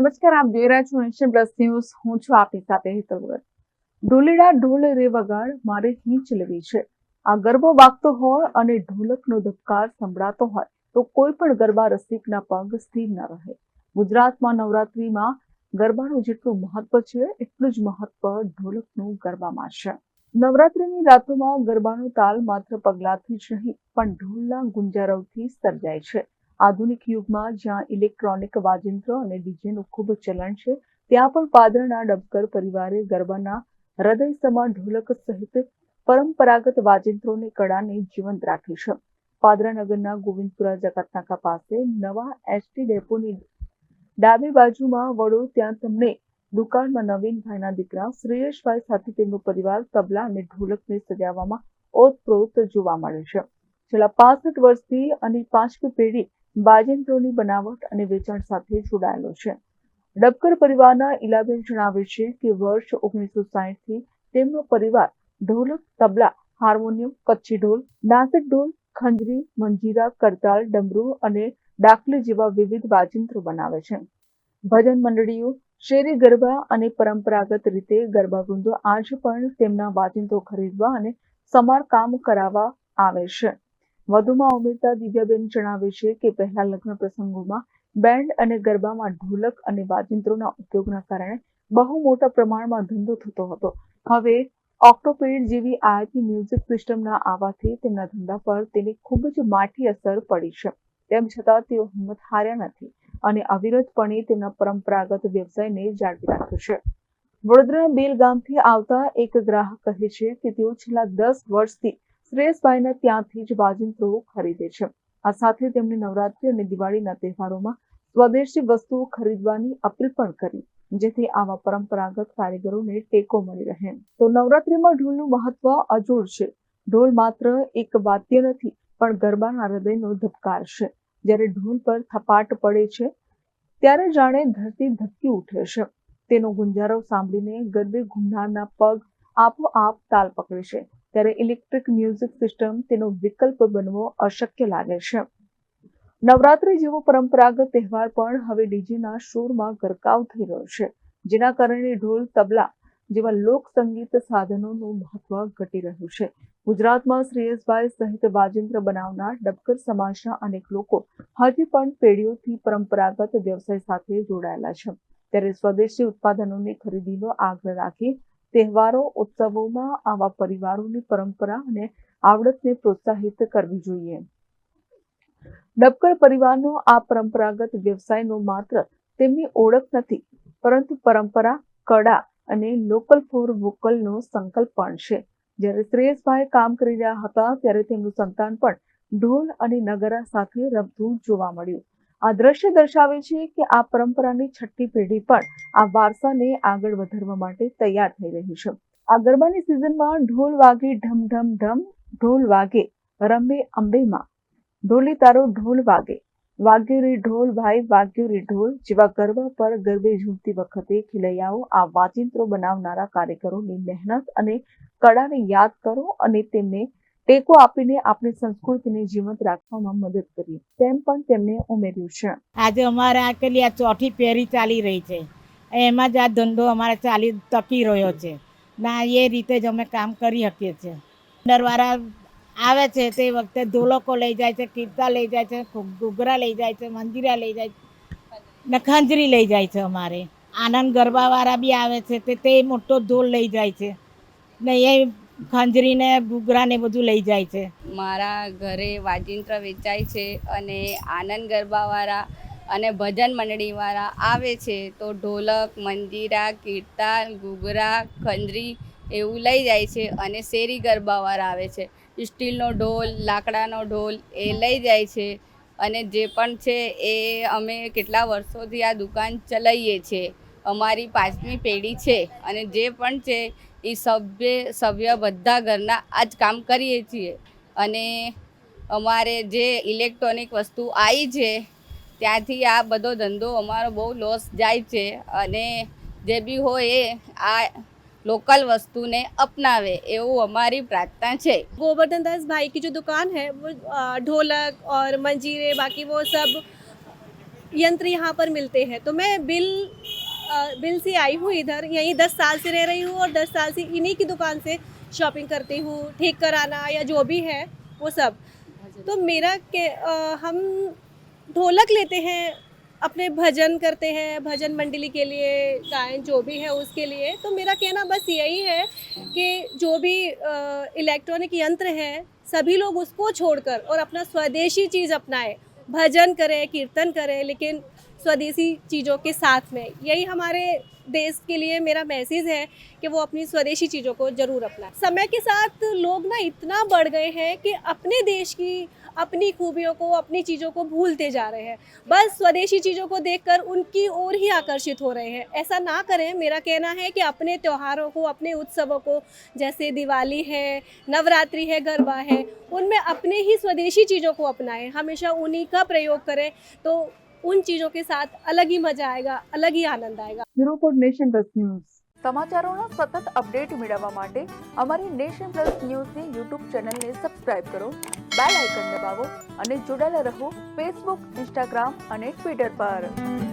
નમસ્કાર, આપ જોઈ રહ્યા છો નેશન પ્લસ ન્યૂઝ. હું છું આપની સાથે હેતલ ઢોલેડા ઢોલ રે વગાડ મારે હીંચ લેવી છે. આ ગરબો વાગતો હોય અને ઢોલકનો ધબકાર સંભળાતો હોય, તો કોઈ પણ ગરબા રસિકના પગ સ્થિર ન રહે. ગુજરાતમાં નવરાત્રીમાં ગરબાનું જેટલું મહત્વ છે, એટલું જ મહત્વ ઢોલકનું ગરબામાં છે. નવરાત્રીની રાતોમાં ગરબાનો તાલ માત્ર પગલાથી જ નહીં, પણ ઢોલના ગુંજારવથી સર્જાય છે. આધુનિક યુગમાં જ્યાં ઇલેક્ટ્રોનિક વાજિંત્ર અને ડીજેનું ખૂબ ચલણ છે, ત્યાં પણ પાદરના ડબકર પરિવારે ગરબાના હૃદય સમાન ઢોલક સહિત પરંપરાગત વાજિંત્રોની કળાને જીવંત રાખી છે. પાદરા નગરના ગોવિંદપુરા જકાતનાકા પાસે નવા એસટી ડેપોની ડાબી બાજુમાં વડો ત્યાં તમને દુકાનમાં નવીનભાઈના દીકરા શ્રેયસભાઈ સાથે તેમનો પરિવાર તબલા અને ઢોલકને સજાવવામાં ઓતપ્રોત જોવા મળે છે. છેલ્લા પાસઠ વર્ષથી અને પાંચમી પેઢી બાજેન્દ્રોની બનાવટ અને વેચાણ સાથે જોડાયેલો છે. ડબકર પરિવારના ઇલાબેન જણાવે છે કે વર્ષ ઓગણીસો સાહીઠથી તેમનો પરિવાર ઢોલક, તબલા, હાર્મોનિયમ, કચ્છી ઢોલ, નાસિક ઢોલ, ખંજરી, મંજીરા, કરતાલ, ડમરૂ અને ડાકલી જેવા વિવિધ વાજિંત્રો બનાવે છે. ભજન મંડળીઓ શેરી ગરબા અને પરંપરાગત રીતે ગરબા વૃંદો આજ પણ તેમના વાજિંત્રો ખરીદવા અને સમારકામ કરાવવા આવે છે. વધુમાં ઉમેરતા દિવ્યાબેન જણાવે છે કે પહેલા લગ્ન પ્રસંગોમાં બેન્ડ અને ગરબામાં ઢોલક અને વાજિંત્રોના ઉપયોગના કારણે બહુ મોટા પ્રમાણમાં ધંધો થતો હતો. હવે ઓક્ટોપેડ જેવી આયાતી મ્યુઝિક સિસ્ટમના આવવાથી તેમના ધંધા પર તેની ખૂબ જ માઠી અસર પડી છે. તેમ છતાં તેઓ હિંમત હાર્યા નથી અને અવિરતપણે તેમના પરંપરાગત વ્યવસાયને જાળવી રાખ્યો છે. વડોદરા બેલ ગામથી આવતા એક ગ્રાહક કહે છે કે તેઓ છેલ્લા દસ વર્ષથી શ્રેયસભાઈના ત્યાંથી જ વાજિંત્રો ખરીદે છે. આ સાથે તેમણે નવરાત્રી અને દિવાળીના તહેવારોમાં સ્વદેશી વસ્તુઓ ખરીદવાની અપીલ પણ કરી, જેથી આવા પરંપરાગત કારીગરોને ટેકો મળી રહે. તો નવરાત્રીમાં ઢોલનું મહત્વ અજોડ છે. ઢોલ માત્ર એક વાદ્ય નથી, પણ ગરબાના હૃદયનો ધબકાર છે. જ્યારે ઢોલ પર થપાટ પડે છે, ત્યારે જાણે ધરતી ધબકી ઉઠે છે. તેનો ગુંજારો સાંભળીને ગરબે ઘૂમનારના પગ આપોઆપ તાલ પકડે છે. ત્યારે ઇલેક્ટ્રિક મ્યુઝિક સિસ્ટમ તેનો વિકલ્પ બનવો અશક્ય લાગે છે. નવરાત્રી જેવો પરંપરાગત તહેવાર પણ હવે ડીજેના શોરમાં ગરકાવ થઈ રહ્યો છે. જેના કારણે ઢોલ, તબલા જેવા લોક સંગીત સાધનોનું મહત્વ ઘટી રહ્યું છે. ગુજરાતમાં શ્રેયસભાઈ સહિત વાજિંત્ર બનાવનાર ડબકર સમાજના અનેક લોકો હજી પણ પેઢીઓથી પરંપરાગત વ્યવસાય સાથે જોડાયેલા છે. ત્યારે સ્વદેશી ઉત્પાદનોની ખરીદીનો આગ્રહ રાખી તહેવારો, ઉત્સવોમાં આવા પરિવારોની પરંપરા અને આવડતને પ્રોત્સાહિત કરવી જોઈએ. ડબકર પરિવારનો આ પરંપરાગત વ્યવસાયનો માત્ર તેમની ઓળખ નથી, પરંતુ પરંપરા, કળા અને લોકલ ફોર વોકલનો સંકલ્પ પણ છે. જ્યારે શ્રેયસભાઈ કામ કરી રહ્યા હતા, ત્યારે તેમનું સંતાન પણ ઢોલ અને નગરા સાથે રમતું જોવા મળ્યું. આ દ્રશ્ય દર્શાવે છે કે આ પરંપરાની છઠ્ઠી પેઢી પણ આ વારસાને આગળ વધારવા માટે તૈયાર થઈ રહી છે. આ ગરબાની સિઝનમાં ઢોલ વાગે ઢમ ઢમ ઢમ, ઢોલ વાગે રમે અંબેમાં. ઢોલી તારો ઢોલ વાગે વાગ્યુરી ઢોલ ભાઈ વાગ્યુરી ઢોલ. જેવા ગરબા પર ગરબે ઝૂમતી વખતે ખેલૈયાઓ આ વાચિંત્રો બનાવનારા કાર્યકરોની મહેનત અને કળાને યાદ કરો અને તેમને ટેકો આપીને આપણી સંસ્કૃતિને જીવંત રાખવામાં મદદ કરી. તેમ પણ તેમણે ઉમેર્યું છે. આજે અમારે આકેલી આ ચોથી પેઢી ચાલી રહી છે. એમાં જ આ ધંધો અમારે ચાલી ટકી રહ્યો છે. ના, એ રીતે જ અમે કામ કરી શકીએ છીએ. અંદરવાળા આવે છે તે વખતે ધોલકો લઈ જાય છે, કીર્તા લઈ જાય છે ઘૂઘરા લઈ જાય છે, મંજીરા લઈ જાય છે ને ખંજરી લઈ જાય છે અમારે. આનંદ ગરબાવાળા બી આવે છે તે તે મોટો ધોલ લઈ જાય છે. ને એ ખંજરીને, ઘૂઘરાને બધું લઈ જાય છે. મારા ઘરે વાજિંત્ર વેચાય છે અને આનંદ ગરબાવાળા અને ભજન મંડળીવાળા આવે છે. તો ઢોલક, મંજીરા, કીર્તન, ઘૂઘરા, ખંજરી એવું લઈ જાય છે અને શેરી ગરબાવાળા આવે છે. સ્ટીલનો ઢોલ, લાકડાનો ઢોલ એ લઈ જાય છે અને જે પણ છે એ અમે કેટલા વર્ષોથી આ દુકાન ચલાવીએ છીએ. અમારી પાંચમી પેઢી છે અને જે પણ છે એ સભ્ય સભ્ય બધા ઘરના આ જ કામ કરીએ છીએ અને અમારે જે ઇલેક્ટ્રોનિક વસ્તુ આવી છે ત્યાંથી આ બધો ધંધો અમારો બહુ લોસ જાય છે અને જે બી હોય એ આ लोकल वस्तुने अपनावे એવું અમારી પ્રાર્થના છે गोवर्धन दास भाई की जो दुकान है वो अ, ढोलक और मंजीरे बाकी वो सब यंत्र यहाँ पर मिलते हैं तो मैं बिल अ, बिल से आई हूँ इधर यहीं दस साल से रह रही हूँ और दस साल से इन्हीं की दुकान से शॉपिंग करती हूँ ठीक कराना या जो भी है वो सब। तो मेरा के अ, हम ढोलक लेते हैं अपने भजन करते हैं भजन मंडली के लिए गायन जो भी है उसके लिए। तो मेरा कहना बस यही है कि जो भी इलेक्ट्रॉनिक यंत्र है सभी लोग उसको छोड़कर और अपना स्वदेशी चीज़ अपनाएँ। भजन करें कीर्तन करें लेकिन स्वदेशी चीज़ों के साथ में। यही हमारे देश के लिए मेरा मैसेज है कि वो अपनी स्वदेशी चीज़ों को ज़रूर अपनाएँ। समय के साथ लोग ना इतना बढ़ गए हैं कि अपने देश की अपनी खूबियों को, अपनी चीज़ों को भूलते जा रहे हैं। बस स्वदेशी चीज़ों को देखकर उनकी ओर ही आकर्षित हो रहे हैं। ऐसा ना करें, मेरा कहना है कि अपने त्योहारों को, अपने उत्सवों को, जैसे दिवाली है, नवरात्रि है, गरबा है, उनमें अपने ही स्वदेशी चीज़ों को अपनाएँ। हमेशा उन्हीं का प्रयोग करें तो उन चीज़ों के साथ अलग ही मज़ा आएगा अलग ही आनंद आएगा bureau for nation plus news સમાચારોના સતત અપડેટ મેળવવા માટે અમારી નેશન પ્લસ ન્યૂઝની યુટ્યુબ ચેનલને સબસ્ક્રાઇબ કરો બેલ આઇકન દબાવો અને જોડાયેલા રહો ફેસબુક ઇન્સ્ટાગ્રામ અને ટ્વિટર પર